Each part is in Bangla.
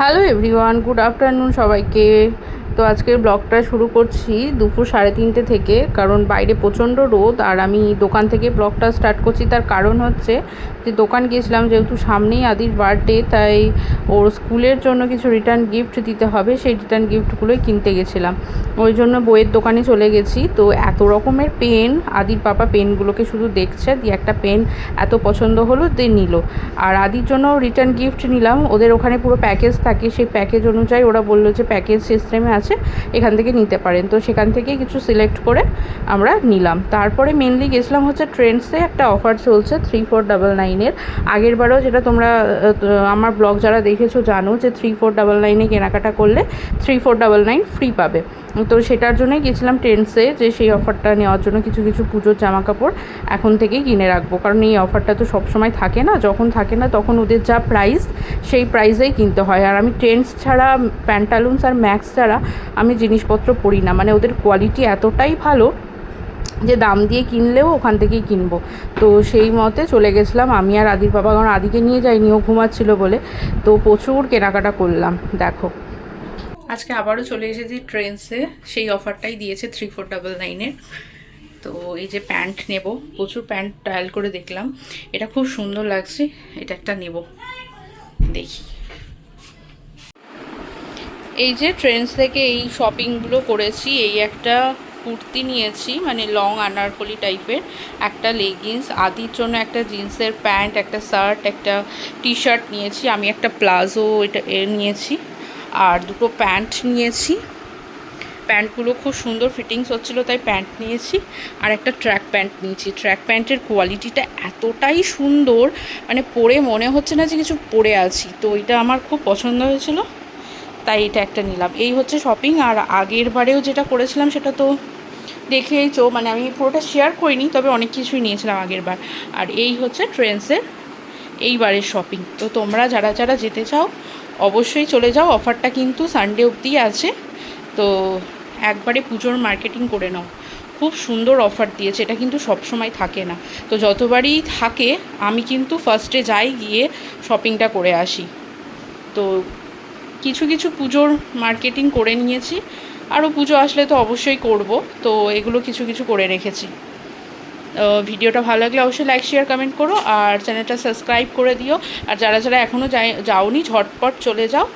হ্যালো এভরিওয়ান, গুড আফটারনুন সবাইকে। তো আজকের ব্লগটা শুরু করছি দুপুর সাড়ে তিনটে থেকে, কারণ বাইরে প্রচণ্ড রোদ আর আমি দোকান থেকে ব্লগটা স্টার্ট করছি। তার কারণ হচ্ছে যে দোকান গিয়েছিলাম যেহেতু সামনেই আদির বার্থডে, তাই ওর স্কুলের জন্য কিছু রিটার্ন গিফট দিতে হবে। সেই রিটার্ন গিফটগুলোই কিনতে গেছিলাম। ওই জন্য বইয়ের দোকানে চলে গেছি। তো এত রকমের পেন, আদির পাপা পেনগুলোকে শুধু দেখছে, দিয়ে একটা পেন এত পছন্দ হলো দিয়ে নিল। আর আদির জন্য রিটার্ন গিফট নিলাম। ওদের ওখানে পুরো প্যাকেজ থাকে সেই প্যাকেজ অনুযায়ী ওরা বলল যে প্যাকেজ সিস্টেমে আছে, এখান থেকে নিতে পারেন। তো সেখান থেকে কিছু সিলেক্ট করে আমরা নিলাম। তারপরে মেনলি গেছিলাম হচ্ছে ট্রেন্ডসে একটা অফার চলছে থ্রি ফোর ডাবল নাইনের আগেরবারও যেটা তোমরা আমার ব্লগ যারা দেখেছ জানো যে থ্রি ফোর ডাবল নাইনে কেনাকাটা করলে three four double nine free পাবে। তো সেটার জন্যই গেছিলাম ট্রেন্ডসে যে সেই অফারটা নেওয়ার জন্য কিছু কিছু পুজোর জামা কাপড় এখন থেকেই কিনে রাখব। কারণ এই অফারটা তো সবসময় থাকে না, যখন থাকে না তখন ওদের যা প্রাইস সেই প্রাইসেই কিনতে হয়। আর আমি ট্রেন্ডস ছাড়া প্যান্টালুন্স আর ম্যাক্স ছাড়া আমি জিনিসপত্র পরি না। মানে ওদের কোয়ালিটি এতটাই ভালো যে দাম দিয়ে কিনলেও ওখান থেকেই কিনবো। তো সেই মতে চলে গেছিলাম আমি আর আদির বাবা। কারণ আদিকে নিয়ে যাইনি, ও ঘুমাচ্ছিল বলে। তো প্রচুর কেনাকাটা করলাম, দেখো। আজকে আবারও চলে এসেছি ট্রেন্সে। সেই অফারটাই দিয়েছে থ্রি ফোর ডাবল নাইনের তো এই যে প্যান্ট নেব, প্রচুর প্যান্ট ট্রায়াল করে দেখলাম। এটা খুব সুন্দর লাগছে, এটা একটা নেব। দেখি। এই যে ট্রেন্স থেকে এই শপিংগুলো করেছি, এই একটা কুর্তি নিয়েছি মানে লং আনারকলি টাইপের একটা লেগিংস আদির জন্য একটা জিন্সের প্যান্ট, একটা শার্ট একটা টি শার্ট নিয়েছি। আমি একটা প্লাজো এটা নিয়েছি। আর দুটো প্যান্ট নিয়েছি। প্যান্টগুলো খুব সুন্দর ফিটিংস হচ্ছিল, তাই প্যান্ট নিয়েছি। আর একটা ট্র্যাক প্যান্ট নিয়েছি। ট্র্যাক প্যান্টের কোয়ালিটিটা এতটাই সুন্দর মানে পরে মনে হচ্ছে না যে কিছু পরে আছি। তো এটা আমার খুব পছন্দ হয়েছিল, তাই এটা একটা নিলাম। এই হচ্ছে শপিং, আর আগের বারেও যেটা করেছিলাম সেটা তো দেখেইছো মানে আমি পুরোটা শেয়ার করিনি, তবে অনেক কিছুই নিয়েছিলাম আগের বার। আর এই হচ্ছে ট্রেন্সের এইবারের শপিং। তো তোমরা যারা যারা যেতে চাও অবশ্যই চলে যাও অফারটা কিন্তু সানডে অবধি আছে। তো একবারে পুজোর মার্কেটিং করে নাও। খুব সুন্দর অফার দিয়েছে, এটা কিন্তু সব সময় থাকে না। তো যতবারই থাকে, আমি কিন্তু ফার্স্টে যাই গিয়ে শপিংটা করে আসি। তো কিছু কিছু পুজোর মার্কেটিং করে নিয়েছি। আরও পুজো আসলে তো অবশ্যই করব। তো এগুলো কিছু কিছু করে রেখেছি। ভিডিওটা ভালো লাগলে অবশ্যই লাইক শেয়ার কমেন্ট করো আর চ্যানেলটা সাবস্ক্রাইব করে দিও। আর যারা যারা এখনও যাই, যাওনি, ঝটপট চলে যাও।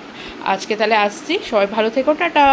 আজকে তাহলে আসছি। সবাই ভালো থেকো, টাটা।